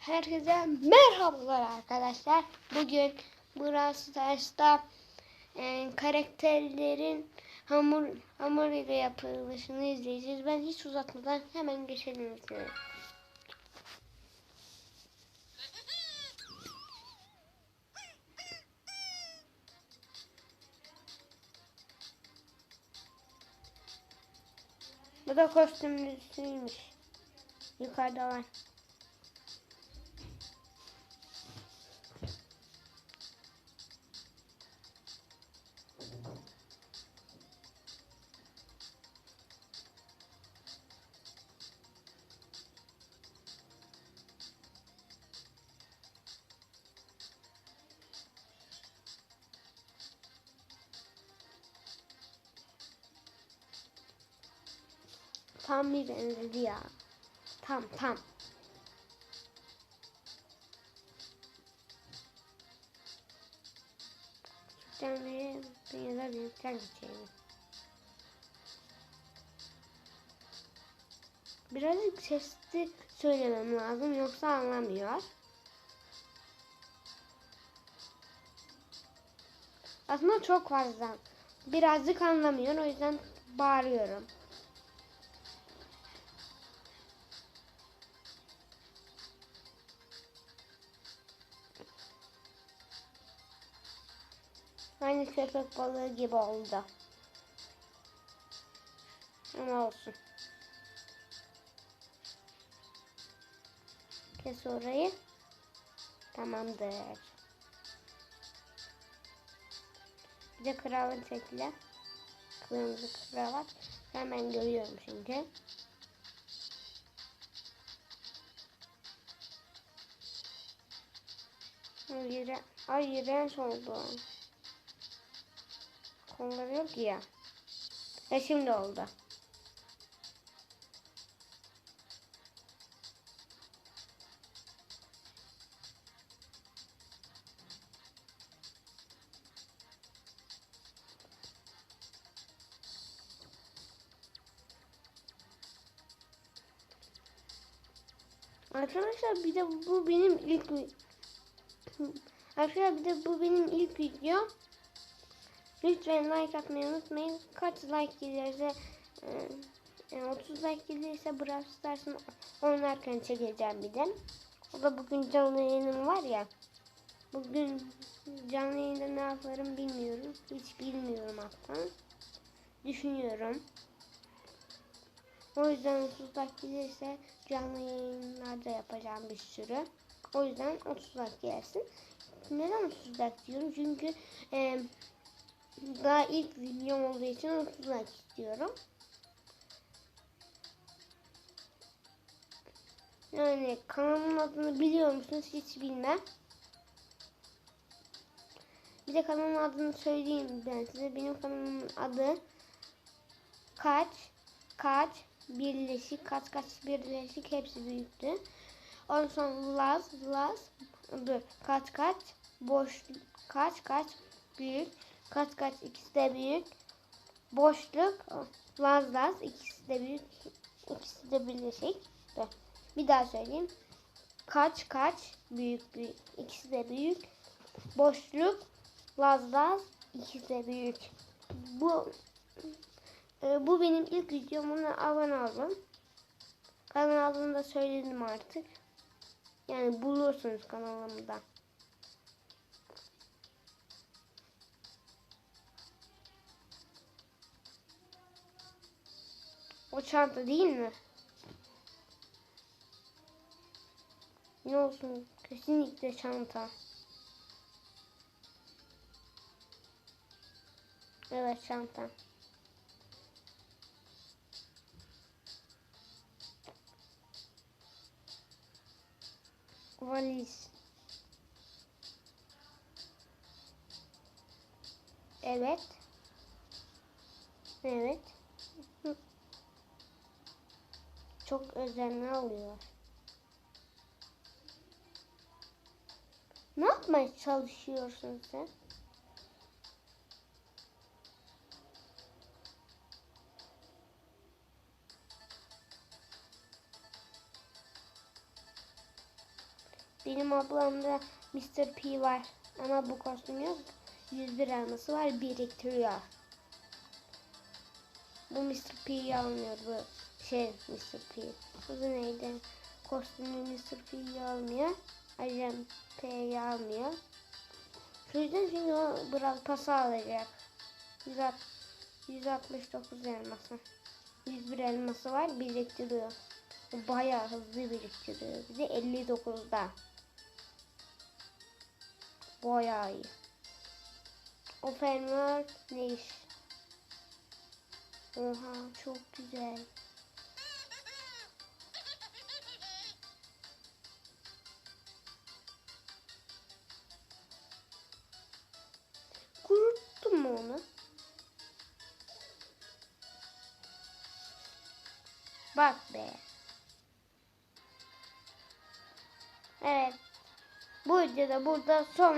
Herkese merhabalar arkadaşlar. Bugün Brawl Stars'ta e, karakterlerin hamur hamur ile yapılışını izleyeceğiz. Ben hiç uzatmadan hemen geçelim istiyorum. Bu da kostümlüsüymüş. Yukarıda var. Tam bir benzedi ya. Tam tam. Küçükten beri da büyükten geçelim. Birazcık sesli söylemem lazım yoksa anlamıyor. Aslında çok fazla. Birazcık anlamıyor o yüzden bağırıyorum. Aynı köpek balığı gibi oldu. Ama olsun. Kes orayı. Tamamdır. Bir de kravat ekle. Kırmızı kravat. Hemen görüyorum çünkü. Ay, iğren- ay iğrenç oldu. Kolları yok ya. E şimdi oldu. Arkadaşlar bir de bu benim ilk Arkadaşlar bir de bu benim ilk videom. Lütfen like atmayı unutmayın. Kaç like gelirse e, yani 30 like gelirse Brawl Stars'ın oynarken çekeceğim bir de. O da bugün canlı yayınım var ya. Bugün canlı yayında ne yaparım bilmiyorum. Hiç bilmiyorum hatta. Düşünüyorum. O yüzden 30 like gelirse canlı yayınlarda yapacağım bir sürü. O yüzden 30 like gelsin. Neden 30 like diyorum? Çünkü eee daha ilk videom olduğu için 30 like istiyorum. Yani kanalımın adını biliyor musunuz? Hiç bilmem. Bir de kanalımın adını söyleyeyim ben size. Benim kanalımın adı kaç kaç birleşik kaç kaç birleşik hepsi büyüktü. Ondan sonra Laz Laz dur kaç kaç boş kaç kaç büyük kaç kaç? İkisi de büyük. Boşluk. Laz Laz. İkisi de büyük. İkisi de birleşik. Dur. bir daha söyleyeyim. Kaç kaç? Büyük büyük. İkisi de büyük. Boşluk. Laz Laz. İkisi de büyük. Bu e, bu benim ilk videom. Ona abone olun. Kanal adını da söyledim artık. Yani bulursunuz kanalımda. O çanta değil mi? Ne olsun? Kesinlikle çanta. Evet çanta. Valiz. Evet. Evet. Çok özenli oluyor. Ne yapmaya çalışıyorsun sen? Benim ablamda Mr. P var. Ama bu kostüm yok. 101 elması var biriktiriyor. Bu Mr. P'yi almıyor bu şey Mr. P. Bu da neydi? Kostümü Mr. P'yi almıyor. Ajan P'yi almıyor. Şu yüzden çünkü o Brawl Pass'ı alacak. 160 169 elması. 101 elması var biriktiriyor. O Bayağı hızlı biriktiriyor. Bir de 59'da. Bayağı iyi. O fermuar ne iş? Oha çok güzel. Bak be. Evet. Bu videoda burada son